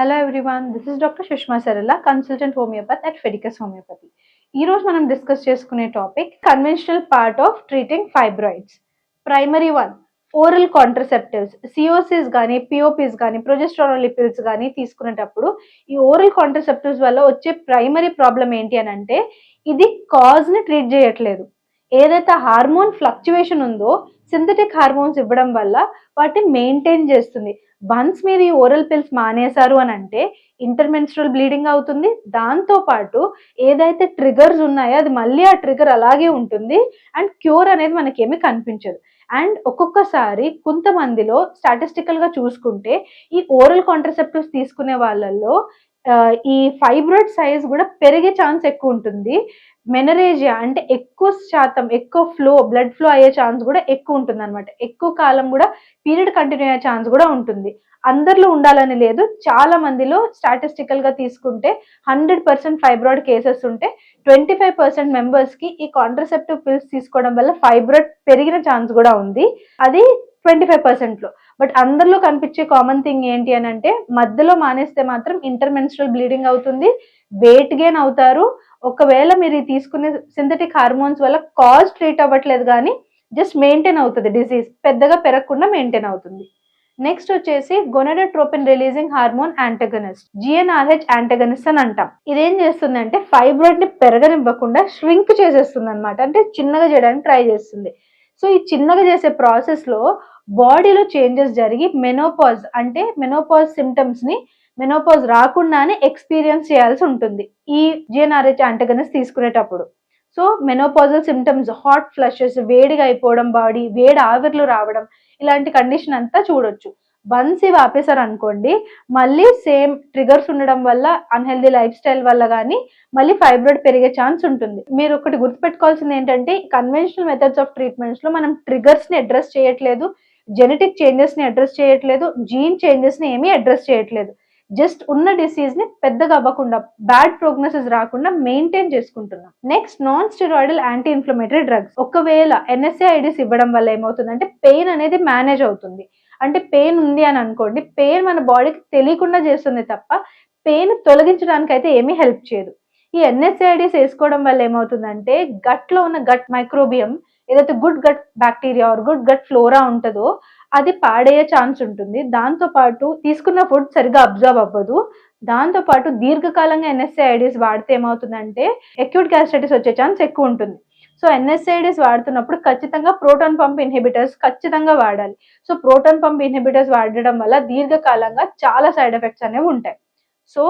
Hello everyone this is doctor Sushma Sarala consultant homeopathy at ఫెడికస్ homeopathy ఈ రోజు మనం discuss చేసుకునే topic conventional part of treating fibroids primary one oral contraceptives COCs కానీ POPs కానీ ప్రొజెస్ట్రాలిపిల్స్ కానీ తీసుకునేటప్పుడు ఈ ఓరల్ కాంట్రసెప్టివ్స్ వల్ల వచ్చే ప్రైమరీ ప్రాబ్లం ఏంటి అని అంటే ఇది కాజ్ని ట్రీట్ చేయట్లేదు. ఏదైతే హార్మోన్ ఫ్లక్చువేషన్ ఉందో సింథటిక్ హార్మోన్స్ ఇవ్వడం వల్ల వాటిని మెయింటైన్ చేస్తుంది. వన్స్ మీరు ఈ ఓరల్ పిల్స్ మానేశారు అని అంటే ఇంటర్మెన్స్ట్రల్ బ్లీడింగ్ అవుతుంది. దాంతో పాటు ఏదైతే ట్రిగర్స్ ఉన్నాయో అది మళ్ళీ ఆ ట్రిగర్ అలాగే ఉంటుంది. అండ్ క్యూర్ అనేది మనకేమీ కనిపించదు. అండ్ ఒక్కొక్కసారి కొంతమందిలో స్టాటిస్టికల్గా చూసుకుంటే ఈ ఓరల్ కాంట్రసెప్టివ్స్ తీసుకునే వాళ్ళల్లో ఈ ఫైబ్రాయిడ్ సైజ్ కూడా పెరిగే ఛాన్స్ ఎక్కువ ఉంటుంది. మెనరేజియా అంటే ఎక్కువ శాతం ఎక్కువ ఫ్లో బ్లడ్ ఫ్లో అయ్యే ఛాన్స్ కూడా ఎక్కువ ఉంటుంది అనమాట ఎక్కువ కాలం కూడా పీరియడ్ కంటిన్యూ అయ్యే ఛాన్స్ కూడా ఉంటుంది. అందరిలో ఉండాలని లేదు. చాలా మందిలో స్టాటిస్టికల్గా తీసుకుంటే హండ్రెడ్ పర్సెంట్ ఫైబ్రాయిడ్ కేసెస్ ఉంటే ట్వంటీ ఫైవ్ పర్సెంట్ మెంబర్స్కి ఈ కాంట్రసెప్టివ్ పిల్స్ తీసుకోవడం వల్ల ఫైబ్రాయిడ్ పెరిగిన ఛాన్స్ కూడా ఉంది. అది ట్వంటీ ఫైవ్ పర్సెంట్లో. బట్ అందరిలో కనిపించే కామన్ థింగ్ ఏంటి అని అంటే మధ్యలో మానేస్తే మాత్రం ఇంటర్మెన్స్ట్రల్ బ్లీడింగ్ అవుతుంది. వెయిట్ గెయిన్ అవుతారు. ఒకవేళ మీరు తీసుకునే సింథటిక్ హార్మోన్స్ వల్ల కాజ్ ట్రీట్ అవ్వట్లేదు కానీ జస్ట్ మెయింటైన్ అవుతుంది డిసీజ్ పెద్దగా పెరగకుండా మెయింటైన్ అవుతుంది. నెక్స్ట్ వచ్చేసి gonadotropin releasing hormone antagonist GnRH antagonist అని అంటాం. ఇదేం చేస్తుందంటే ఫైబ్రాయిడ్ని పెరగనివ్వకుండా ష్రింక్ చేసేస్తుంది అనమాట అంటే చిన్నగా చేయడానికి ట్రై చేస్తుంది. సో ఈ చిన్నగా చేసే ప్రాసెస్లో బాడీలో చేంజెస్ జరిగి మెనోపాజ్ అంటే మెనోపాజ్ సిమ్టమ్స్ని మెనోపాజ్ రాకుండానే ఎక్స్పీరియన్స్ చేయాల్సి ఉంటుంది. ఈ జిఎన్ఆర్హెచ్ యాంటగనిస్ట్ తీసుకునేటప్పుడు. So menopausal symptoms hot flushes వేడిగా అయిపోవడం బాడీ వేడి ఆవిర్లు రావడం ఇలాంటి కండిషన్ అంతా చూడొచ్చు. వన్స్ ఇవి ఆపేశారు అనుకోండి మళ్ళీ సేమ్ ట్రిగర్స్ ఉండడం వల్ల అన్హెల్దీ లైఫ్ స్టైల్ వల్ల కానీ మళ్ళీ ఫైబ్రాయిడ్ పెరిగే ఛాన్స్ ఉంటుంది. మీరు ఒకటి గుర్తుపెట్టుకోవాల్సింది ఏంటంటే కన్వెన్షనల్ మెథడ్స్ ఆఫ్ ట్రీట్మెంట్స్లో మనం ట్రిగర్స్ని అడ్రస్ చేయట్లేదు జెనెటిక్ చేంజెస్ని అడ్రస్ చేయట్లేదు జీన్ చేంజెస్ని ఏమీ అడ్రస్ చేయట్లేదు. జస్ట్ ఉన్న డిసీజ్ని పెద్దగా అవ్వకుండా బ్యాడ్ ప్రోగ్నోసిస్ రాకుండా మెయింటైన్ చేసుకుంటున్నాం. Next non steroidal anti inflammatory drugs ఒకవేళ ఎన్ఎస్ఏఐడిస్ ఇవ్వడం వల్ల ఏమవుతుందంటే పెయిన్ అనేది మేనేజ్ అవుతుంది. అంటే పెయిన్ ఉంది అని అనుకోండి పెయిన్ మన బాడీకి తెలియకుండా చేస్తుంది తప్ప పెయిన్ తొలగించడానికి అయితే ఏమీ హెల్ప్ చేయదు. ఈ ఎన్ఎస్ఐడిస్ వేసుకోవడం వల్ల ఏమవుతుందంటే గట్లో ఉన్న గట్ మైక్రోబియం ఏదైతే good gut bacteria or good gut flora ఉంటుందో అది పాడయ్యే ఛాన్స్ ఉంటుంది. దాంతో పాటు తీసుకున్న ఫుడ్ సరిగా అబ్జర్వ్ అవ్వదు. దాంతో పాటు దీర్ఘకాలంగా ఎన్ఎస్ఐడిస్ వాడితే ఏమవుతుందంటే అక్యూట్ గ్యాస్ట్రైటిస్ వచ్చే ఛాన్స్ ఎక్కువ ఉంటుంది. సో ఎన్ఎస్ఐడిస్ వాడుతున్నప్పుడు ఖచ్చితంగా ప్రోటాన్ పంప్ ఇన్హిబిటర్స్ ఖచ్చితంగా వాడాలి. సో ప్రోటాన్ పంప్ ఇన్హిబిటర్స్ వాడడం వల్ల దీర్ఘకాలంగా చాలా సైడ్ ఎఫెక్ట్స్ అనేవి ఉంటాయి. సో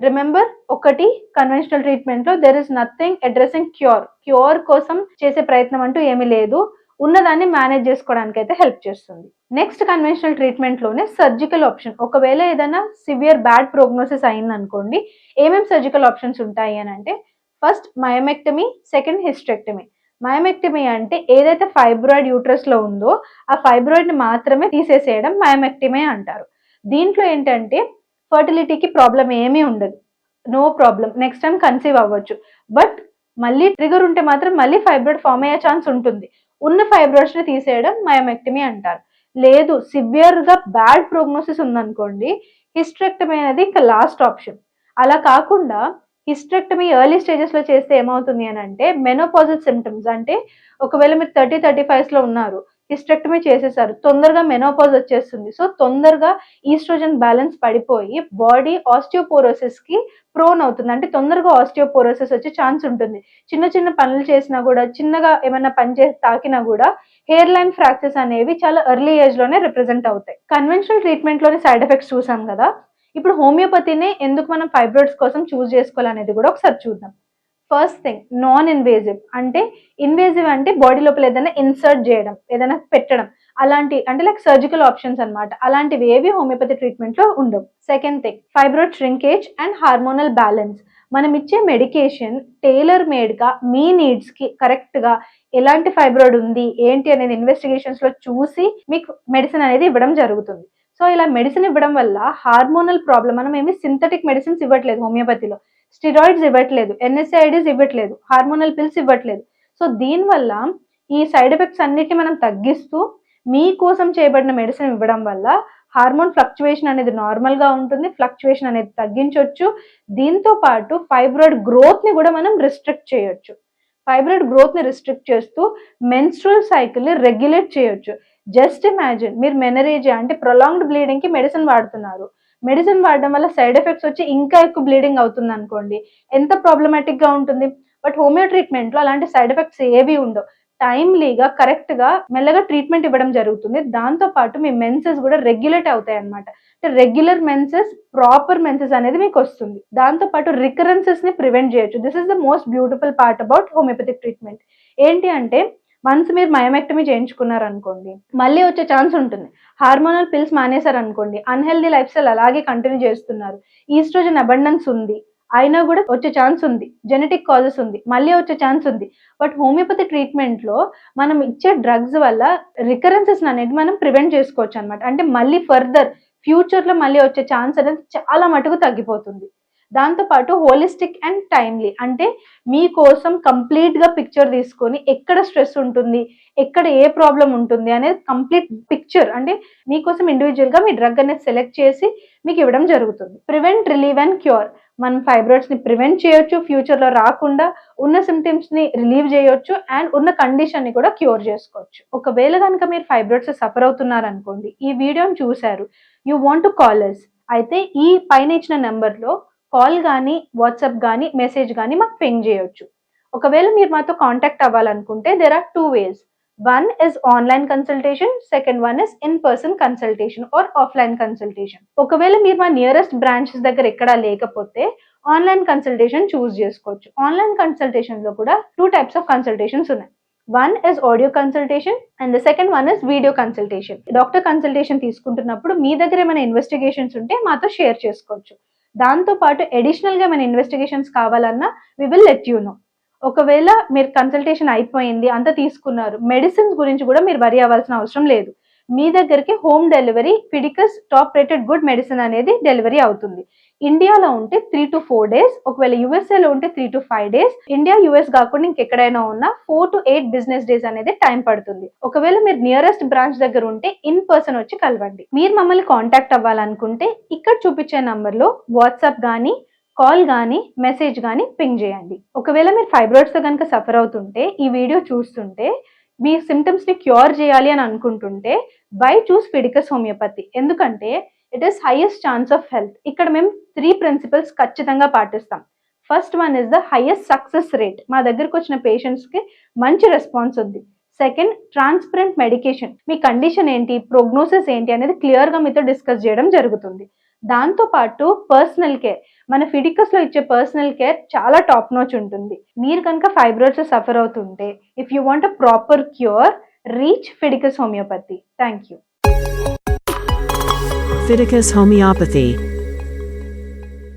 రిమెంబర్ ఒకటి conventional ట్రీట్మెంట్లో there is nothing addressing cure cure కోసం చేసే ప్రయత్నం అంటూ ఏమీ లేదు. ఉన్నదాన్ని మేనేజ్ చేసుకోవడానికి అయితే హెల్ప్ చేస్తుంది నెక్స్ట్ కన్వెన్షనల్ ట్రీట్మెంట్లోనే సర్జికల్ ఆప్షన్ ఒకవేళ ఏదైనా సివియర్ బ్యాడ్ ప్రోగ్నోసిస్ అయిందనుకోండి ఏమేమి సర్జికల్ ఆప్షన్స్ ఉంటాయి అని అంటే first myomectomy second hysterectomy myomectomy అంటే ఏదైతే ఫైబ్రాయిడ్ యూట్రస్లో ఉందో ఆ ఫైబ్రాయిడ్ని మాత్రమే తీసేసేయడం మయమెక్టమీ అంటారు. దీంట్లో ఏంటంటే ఫర్టిలిటీకి ప్రాబ్లం ఏమీ ఉండదు. No problem next time conceive అవ్వచ్చు. బట్ మళ్ళీ ట్రిగర్ ఉంటే మాత్రం మళ్ళీ ఫైబ్రాయిడ్ ఫామ్ అయ్యే ఛాన్స్ ఉంటుంది. ఉన్న ఫైబ్రాయిడ్స్ని తీసేయడం మయోమెక్టమీ అంటారు. లేదు సివియర్గా బ్యాడ్ ప్రోగ్నోసిస్ ఉందనుకోండి హిస్ట్రెక్టమీ అనేది ఇంకా లాస్ట్ ఆప్షన్ అలా కాకుండా హిస్ట్రెక్టమీ ఎర్లీ స్టేజెస్లో చేస్తే ఏమవుతుంది అని అంటే మెనోపాజల్ సిమ్టమ్స్ అంటే ఒకవేళ మీరు థర్టీ థర్టీ ఫైవ్స్లో ఉన్నారు హిస్టెక్టమీ చేసేసారు. తొందరగా మెనోపాజ్ వచ్చేస్తుంది. సో తొందరగా ఈస్ట్రోజన్ బ్యాలెన్స్ పడిపోయి బాడీ ఆస్టియోపోరోసిస్కి ప్రోన్ అవుతుంది. అంటే తొందరగా ఆస్టియోపోరోసిస్ వచ్చే ఛాన్స్ ఉంటుంది. చిన్న చిన్న పనులు చేసినా కూడా చిన్నగా ఏమైనా పని చేసి తాకినా కూడా హెయిర్ లైన్ ఫ్రాక్చర్స్ అనేవి చాలా ఎర్లీ ఏజ్లోనే రిప్రజెంట్ అవుతాయి. కన్వెన్షనల్ ట్రీట్మెంట్లోని సైడ్ ఎఫెక్ట్స్ చూసాం కదా. ఇప్పుడు హోమియోపతినే ఎందుకు మనం ఫైబ్రాయిడ్స్ కోసం చూస్ చేసుకోవాలనేది కూడా ఒకసారి చూద్దాం. ఫస్ట్ థింగ్ నాన్ ఇన్వేజివ్ అంటే ఇన్వేజివ్ అంటే బాడీ లోపల ఏదైనా ఇన్సర్ట్ చేయడం ఏదైనా పెట్టడం. అలాంటి అంటే లైక్ సర్జికల్ ఆప్షన్స్ అన్నమాట. అలాంటివి ఏవి హోమియోపతి ట్రీట్మెంట్లో ఉండవు. Second thing fibroid shrinkage and hormonal balance మనం ఇచ్చే మెడికేషన్ టైలర్ మేడ్గా మీ నీడ్స్కి కరెక్ట్గా ఎలాంటి ఫైబ్రాయిడ్ ఉంది ఏంటి అనేది ఇన్వెస్టిగేషన్స్లో చూసి మీకు మెడిసిన్ అనేది ఇవ్వడం జరుగుతుంది. సో ఇలా మెడిసిన్ ఇవ్వడం వల్ల హార్మోనల్ ప్రాబ్లం మనం ఏమి సింథటిక్ మెడిసిన్స్ ఇవ్వట్లేదు హోమియోపతిలో స్టిరాయిడ్స్ ఇవ్వట్లేదు ఎన్ఎస్ఐడిస్ ఇవ్వట్లేదు హార్మోనల్ పిల్స్ ఇవ్వట్లేదు. సో దీనివల్ల ఈ సైడ్ ఎఫెక్ట్స్ అన్నిటిని మనం తగ్గిస్తూ మీకోసం చేయబడిన మెడిసిన్ ఇవ్వడం వల్ల హార్మోన్ ఫ్లక్చువేషన్ అనేది నార్మల్గా ఉంటుంది ఫ్లక్చువేషన్ అనేది తగ్గించవచ్చు దీంతో పాటు ఫైబ్రాయిడ్ గ్రోత్ని కూడా మనం రిస్ట్రిక్ట్ చేయొచ్చు. ఫైబ్రాయిడ్ గ్రోత్ని రిస్ట్రిక్ట్ చేస్తూ మెన్స్ట్రల్ సైకిల్ని రెగ్యులేట్ చేయొచ్చు. జస్ట్ ఇమాజిన్ మీరు మెనరేజియా అంటే ప్రొలాంగ్డ్ బ్లీడింగ్కి మెడిసిన్ వాడుతున్నారు. మెడిసిన్ వాడడం వల్ల సైడ్ ఎఫెక్ట్స్ వచ్చి ఇంకా ఎక్కువ బ్లీడింగ్ అవుతుంది అనుకోండి ఎంత ప్రాబ్లమాటిక్గా ఉంటుంది. బట్ హోమియో ట్రీట్మెంట్లో అలాంటి సైడ్ ఎఫెక్ట్స్ ఏవి ఉండవు. టైమ్లీగా కరెక్ట్గా మెల్లగా ట్రీట్మెంట్ ఇవ్వడం జరుగుతుంది. దాంతో పాటు మీ మెన్సెస్ కూడా రెగ్యులేట్ అవుతాయి అనమాట అంటే రెగ్యులర్ మెన్సెస్ ప్రాపర్ మెన్సెస్ అనేది మీకు వస్తుంది. దాంతో పాటు రికరెన్సెస్ని ప్రివెంట్ చేయొచ్చు. This is the most beautiful part about homeopathic treatment ఏంటి అంటే వన్స్ మీరు మయోమెక్టమీ చేయించుకున్నారు అనుకోండి మళ్ళీ వచ్చే ఛాన్స్ ఉంటుంది. హార్మోనల్ పిల్స్ మానేశారనుకోండి అన్హెల్దీ లైఫ్ స్టైల్ అలాగే కంటిన్యూ చేస్తున్నారు. ఈస్ట్రోజన్ అబండెన్స్ ఉంది. అయినా కూడా వచ్చే ఛాన్స్ ఉంది. జెనెటిక్ కాజెస్ ఉంది. మళ్ళీ వచ్చే ఛాన్స్ ఉంది. బట్ హోమియోపతి ట్రీట్మెంట్లో మనం ఇచ్చే డ్రగ్స్ వల్ల రికరెన్సెస్ అనేది మనం ప్రివెంట్ చేసుకోవచ్చు అనమాట అంటే మళ్ళీ ఫర్దర్ ఫ్యూచర్లో మళ్ళీ వచ్చే ఛాన్స్ అనేది చాలా మటుకు తగ్గిపోతుంది. దాంతో పాటు హోలిస్టిక్ అండ్ టైమ్లీ అంటే మీకోసం కంప్లీట్గా పిక్చర్ తీసుకొని ఎక్కడ స్ట్రెస్ ఉంటుంది ఎక్కడ ఏ ప్రాబ్లం ఉంటుంది అనేది కంప్లీట్ పిక్చర్ అంటే మీకోసం ఇండివిజువల్గా మీ డ్రగ్ అనేది సెలెక్ట్ చేసి మీకు ఇవ్వడం జరుగుతుంది. ప్రివెంట్ రిలీవ్ అండ్ క్యూర్ మనం ఫైబ్రాయిడ్స్ని ప్రివెంట్ చేయొచ్చు ఫ్యూచర్లో రాకుండా ఉన్న సిమ్టమ్స్ని రిలీవ్ చేయొచ్చు అండ్ ఉన్న కండిషన్ని కూడా క్యూర్ చేసుకోవచ్చు. ఒకవేళ కనుక మీరు ఫైబ్రాయిడ్స్ సఫర్ అవుతున్నారు అనుకోండి ఈ వీడియోని చూశారు. యూ వాంట్ టు కాలర్స్ అయితే ఈ పైన ఇచ్చిన నెంబర్లో కాల్ కానీ వాట్సాప్ కానీ మెసేజ్ కానీ మాకు పింగ్ చేయొచ్చు. ఒకవేళ మీరు మాతో కాంటాక్ట్ అవ్వాలనుకుంటే there are two ways one is online consultation second one is in person consultation or offline consultation ఒకవేళ మీరు మా నియరెస్ట్ బ్రాంచెస్ దగ్గర ఎక్కడా లేకపోతే ఆన్లైన్ కన్సల్టేషన్ చూస్ చేసుకోవచ్చు. ఆన్లైన్ కన్సల్టేషన్లో కూడా టూ టైప్స్ ఆఫ్ కన్సల్టేషన్స్ ఉన్నాయి. One is audio consultation and the second one is video consultation doctor consultation తీసుకుంటున్నప్పుడు మీ దగ్గర ఏమైనా ఇన్వెస్టిగేషన్స్ ఉంటే మాతో షేర్ చేసుకోవచ్చు. దాంతో పాటు మన ఇన్వెస్టిగేషన్స్ కావాలన్నా we will let you know ఒకవేళ మీరు కన్సల్టేషన్ అయిపోయింది అంత తీసుకున్నారు మెడిసిన్స్ గురించి కూడా మీరు వరి అవ్వాల్సిన అవసరం లేదు. మీ దగ్గరికి home delivery Fiticus top rated good medicine అనేది డెలివరీ అవుతుంది. ఇండియాలో ఉంటే త్రీ టు ఫోర్ డేస్ ఒకవేళ యూఎస్ఏలో ఉంటే three to five days India US కాకుండా ఇంకెక్కడైనా ఉన్నా four to eight business days అనేది టైం పడుతుంది. ఒకవేళ మీరు నియరెస్ట్ బ్రాంచ్ దగ్గర ఉంటే ఇన్ పర్సన్ వచ్చి కలవండి. మీరు మమ్మల్ని కాంటాక్ట్ అవ్వాలనుకుంటే ఇక్కడ చూపించే నంబర్లో వాట్సాప్ కానీ కాల్ కానీ మెసేజ్ కానీ పింగ్ చేయండి. ఒకవేళ మీరు ఫైబ్రాయిడ్స్తో కనుక సఫర్ అవుతుంటే ఈ వీడియో చూస్తుంటే మీ సిమ్టమ్స్ని క్యూర్ చేయాలి అని అనుకుంటుంటే బై చూస్ ఫిడికస్ హోమియోపతి ఎందుకంటే it is highest chance of health ఇక్కడ మేము త్రీ ప్రిన్సిపల్స్ ఖచ్చితంగా పాటిస్తాం. First one is the highest success rate మా దగ్గరకు వచ్చిన పేషెంట్స్కి మంచి రెస్పాన్స్ ఉంది సెకండ్ ట్రాన్స్పరెంట్ మెడికేషన్ మీ కండిషన్ ఏంటి? ప్రోగ్నోసిస్ ఏంటి? అనేది క్లియర్గా మీతో డిస్కస్ చేయడం జరుగుతుంది. దాంతో పాటు పర్సనల్ కేర్ మన ఫిడికస్లో ఇచ్చే పర్సనల్ కేర్ చాలా టాప్ నోచ్ ఉంటుంది. మీరు కనుక ఫైబ్రాయిడ్స్ సఫర్ అవుతుంటే if you want a proper cure reach Fiticus homeopathy thank you Fiticus Homeopathy